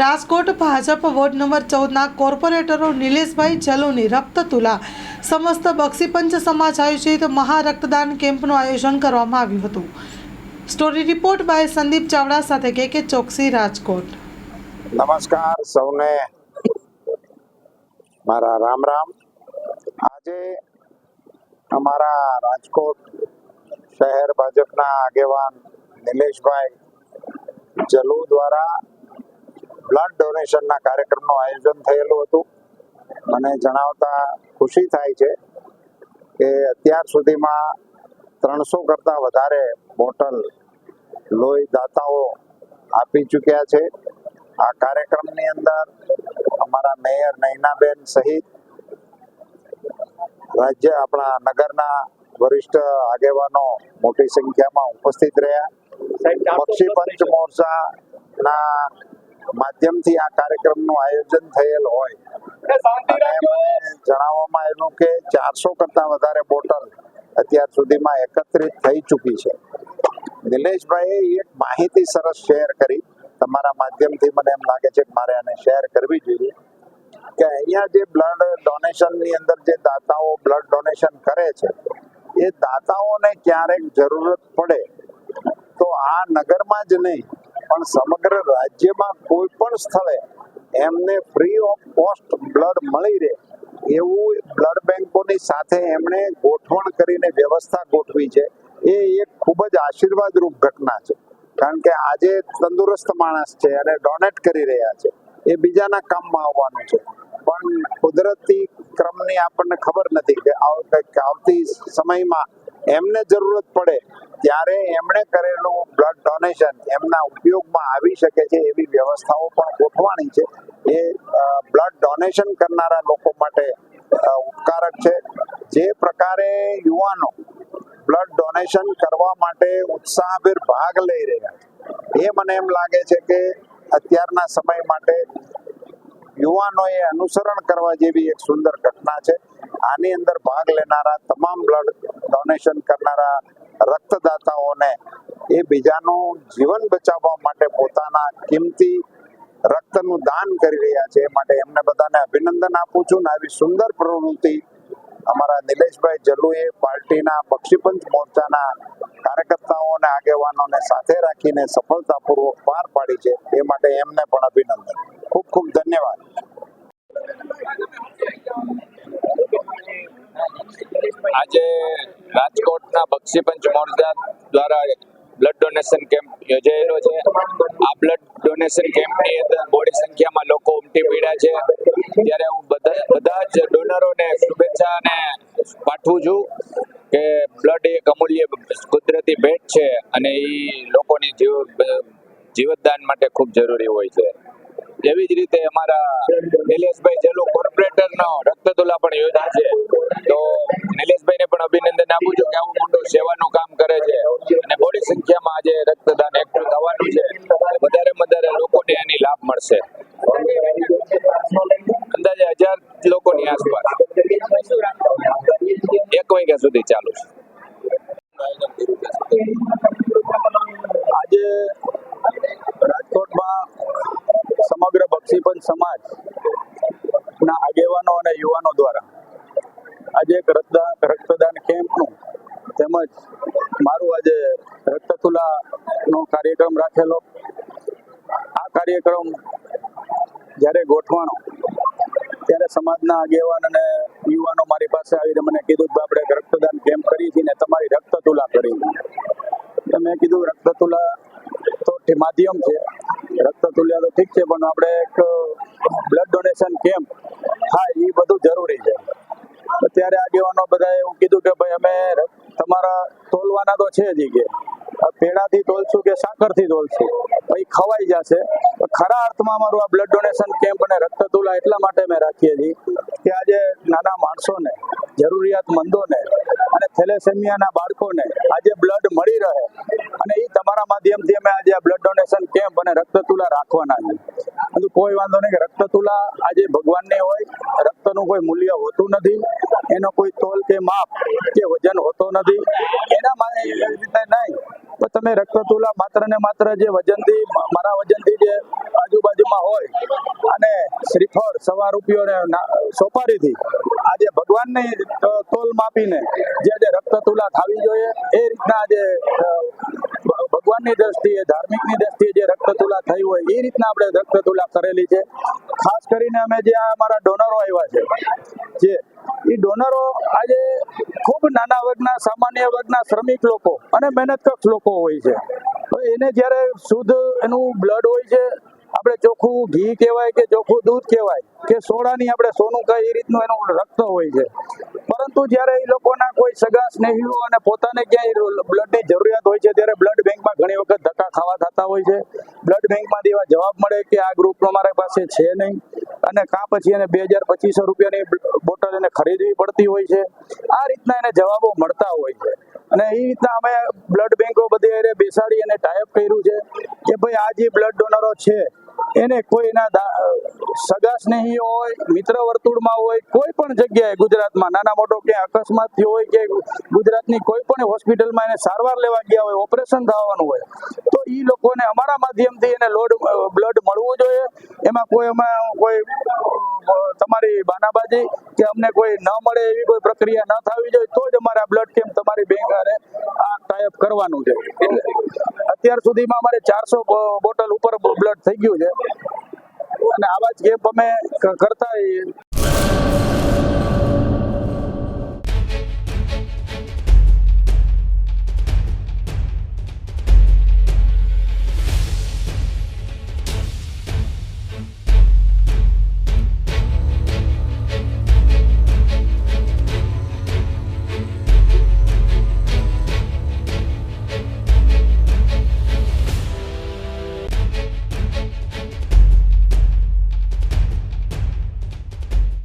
Rajkot Bhajap ward number ચૌદના કોર્પોરેટરો નિલેશભાઈ જલુની રક્તતુલા. સમસ્ત બક્ષીપંચ સમાજ આયોજિત મહારક્તદાન કેમ્પનું આયોજન કરવામાં આવ્યું હતું. Story report by Sandeep Chavda સાથે કે કે ચોકસી રાજકોટ. નમસ્કાર સૌને. મારા રામ રામ. આજે અમારા રાજકોટ શહેર ભાજપના આગેવાન નિલેશભાઈ જલુ દ્વારા બ્લડ ડોનેશનના કાર્યક્રમનું આયોજન થયેલું હતું. મને જણાવતા ખુશી થાય છે કે અત્યાર સુધીમાં ત્રણસો કરતાં વધારે બોટલ લોહી દાતાઓ આપી ચૂક્યા છે. આ કાર્યક્રમની અંદર અમારા મેયર નૈનાબેન સહિત રાજ્ય આપણા નગરના વરિષ્ઠ આગેવાનો મોટી સંખ્યામાં ઉપસ્થિત રહ્યા. પક્ષી પંચ મોરચાના માધ્યમથી આ કાર્યક્રમનું આયોજન થયેલ હોય. જણાવવામાં આવ્યું કે ચારસો કરતાં વધારે બોટલ અત્યાર સુધીમાં એકત્રિત થઈ ચૂકી છે. નિલેશભાઈએ એક માહિતી સરસ શેર કરી. તમારા માધ્યમથી મને એમ લાગે છે કે મારે આને શેર કરવી જોઈએ. કે અહીંયા જે બ્લડ ડોનેશનની અંદર જે દાતાઓ બ્લડ ડોનેશન કરે છે એ દાતાઓને ક્યારેક જરૂરત પડે. તો આ નગરમાં જ નહીં પણ સમગ્ર રાજ્યમાં કોઈ પણ સ્થળે એમને ફ્રી ઓફ કોસ્ટ બ્લડ મળી રહે. એવું બ્લડ બેંકોની સાથે એમણે ગોઠવણ કરીને વ્યવસ્થા ગોઠવી છે. એ એક ખૂબ જ આશીર્વાદરૂપ ઘટના છે. કારણ કે આજે તંદુરસ્ત માણસ છે અને ડોનેટ કરી રહ્યા છે. એ બીજાના કામમાં આવવાનું છે. પણ કુદરતી ક્રમની આપણને ખબર નથી કે આવતી સમયમાં એમને જરૂરત પડે ત્યારે એમણે કરેલું બ્લડ ડોનેશન એમના ઉપયોગમાં આવી શકે છે એવી વ્યવસ્થાઓ પણ ગોઠવાણી છે. એ બ્લડ ડોનેશન કરનારા લોકો માટે ઉપકારક છે. જે પ્રકારે યુવાનો બ્લડ ડોનેશન કરવા માટે ઉત્સાહભેર ભાગ લઈ રહ્યા એ મને એમ લાગે છે કે અત્યારના સમય માટે યુવાનોએ અનુસરણ કરવા જેવી એક સુંદર ઘટના છે. આની અંદર ભાગ લેનારા તમામ બ્લડ ડોનેશન કરનારા રક્તદાતાઓને એ બીજાનું જીવન બચાવવા માટે પોતાના કિંમતી રક્તનું દાન કરી રહ્યા છે. એ માટે એમને બધાને અભિનંદન આપું છું ને આવી સુંદર પ્રવૃત્તિ અમારા નિલેશભાઈ જલુએ પાર્ટીના બક્ષીપંચ મોરચાના કાર્યકર્તાઓ અને આગેવાનોને સાથે રાખીને સફળતાપૂર્વક પાર પાડી છે. એ માટે એમને પણ અભિનંદન. ખૂબ ખૂબ ધન્યવાદ. આજે રાજકોટના બક્ષીપંચ મોરચા દ્વારા બ્લડ ડોનેશન કેમ્પ યોજાયેલો છે. આ બ્લડ ડોનેશન કેમ્પની અંદર મોટી સંખ્યામાં લોકો ઉમટી પડ્યા છે. ત્યારે હું બધા બધા જ ડોનરોને શુભેચ્છા અને પાઠવું છું કે બ્લડ એક અમૂલ્ય કુદરતી ભેટ છે અને એ લોકોની જીવ, જીવતદાન માટે ખૂબ જરૂરી હોય છે. એવી જ રીતે અમારા નિલેશભાઈ જેલું કોર્પોરેટરનો રક્તતુલા પણ યોજા અંદાજે હજાર લોકોની આસપાસ. એક વાગ્યા સુધી ચાલુ આજે રાજકોટમાં સમગ્ર બક્ષીપંચ સમાજ ના આગેવાનો અને યુવાનો દ્વારા આજે એક રક્તદાન રક્તદાન કેમ્પનું તેમજ મારું આજે રક્તતુલાનો કાર્યક્રમ રાખેલો. આ કાર્યક્રમ જ્યારે ગોઠવાણો ત્યારે સમાજના આગેવાન અને યુવાનો મારી પાસે આવીને મને કીધું કે આપણે રક્તદાન કેમ્પ કરી છે ને તમારી રક્તતુલા કરી તો મેં કીધું, રક્તતુલા તો માધ્યમ છે. રક્તતુલ્ય તો ઠીક છે, પણ આપણે એક બ્લડ ડોનેશન કેમ્પ હા એ બધું જરૂરી છે. ત્યારે આગેવાનો બધાએ એવું કીધું કે ભાઈ, અમે તમારા તોલવાના તો છે જ કે. પેડાથી તોલશું કે સાકરથી તોલશું પછી ખવાઈ જશે. તો ખરા અર્થમાં અમારું આ બ્લડ ડોનેશન કેમ્પ અને રક્તતુલા એટલા માટે અમે રાખીએ છીએ કે આજે નાના માણસોને, જરૂરિયાતમંદોને અને થેલેસેમિયાના બાળકોને આજે બ્લડ મળી રહે અને એ તમારા માધ્યમથી અમે આજે આ બ્લડ ડોનેશન કેમ્પ અને રક્તતુલા રાખવાના છે પરંતુ કોઈ વાંધો નહીં કે રક્તતુલા આજે ભગવાનને હોય, રક્તનું કોઈ મૂલ્ય હોતું નથી, એનો કોઈ તોલ કે માપ કે વજન હોતો નથી. એના માટે એવી રીતે નહીં. તમે રક્તતુલા માત્ર ને માત્ર જે વજનથી મારા વજનથી જે આજુબાજુમાં હોય અને શ્રીફળ સવા રૂપિયો ને ના- સોપારીથી, આજે ભગવાનની તોલ માપીને જે આજે રક્તતુલા થાવી જોઈએ, એ રીતના આજે ભગવાનની દ્રષ્ટિએ, ધાર્મિકની દ્રષ્ટિએ જે રક્તતુલા થઈ હોય, એ રીતના આપણે રક્તતુલા કરેલી છે. ખાસ કરીને અમે જે આ અમારા ડોનરો આવ્યા છે, જે એ ડોનરો આજે ખૂબ નાના વર્ગના, સામાન્ય વર્ગના શ્રમિક લોકો અને મહેનતકશ લોકો હોય છે. એને જ્યારે શુદ્ધ એનું બ્લડ હોય છે, આપણે ચોખ્ખું ઘી કહેવાય કે ચોખ્ખું દૂધ કહેવાય કે સોડાની આપણે સોનું કહે એ રીતનું એનું રક્ત હોય છે. પરંતુ જ્યારે એ લોકોના કોઈ સગા સ્નેહીઓ અને પોતાને ક્યાંય બ્લડની જરૂરિયાત હોય છે, ત્યારે બ્લડ બેંકમાં ઘણી વખત ધક્કા ખાવા થતા હોય છે. બ્લડ બેંકમાંથી એવા જવાબ મળે કે આ ગ્રુપનો મારા પાસે છે નહીં. અને કાં પછી એને બે હજાર પચીસો રૂપિયાની બોટલ એને ખરીદવી પડતી હોય છે. આ રીતના એને જવાબો મળતા હોય છે. અને એ રીતના અમે બ્લડ બેંકો બધી બેસાડી અને ટાઈપ કર્યું છે કે ભાઈ આ જે બ્લડ ડોનરો છે એને કોઈના સગા સ્નેહીઓ હોય, મિત્ર વર્તુળમાં હોય, કોઈ પણ જગ્યાએ ગુજરાતમાં, નાના મોટો ક્યાંય અકસ્માત થયો હોય કે ગુજરાતની કોઈ પણ હોસ્પિટલમાં એને સારવાર લેવા ગયા હોય, ઓપરેશન થવાનું હોય, તો એ લોકોને અમારા માધ્યમથી એને લોડ બ્લડ મળવું જોઈએ. એમાં કોઈ એમાં કોઈ તમારી બાનાબાજી કે અમને કોઈ ન મળે એવી કોઈ પ્રક્રિયા ન થવી જોઈએ, તો જ અમારે આ બ્લડ કેમ્પ તમારી બેંક આ ટાઈપ કરવાનું છે. અત્યાર સુધીમાં અમારે ચારસો બોટલ ઉપર બ્લડ થઈ ગયું છે. અને આવા જ કેમ્પ અમે કરતા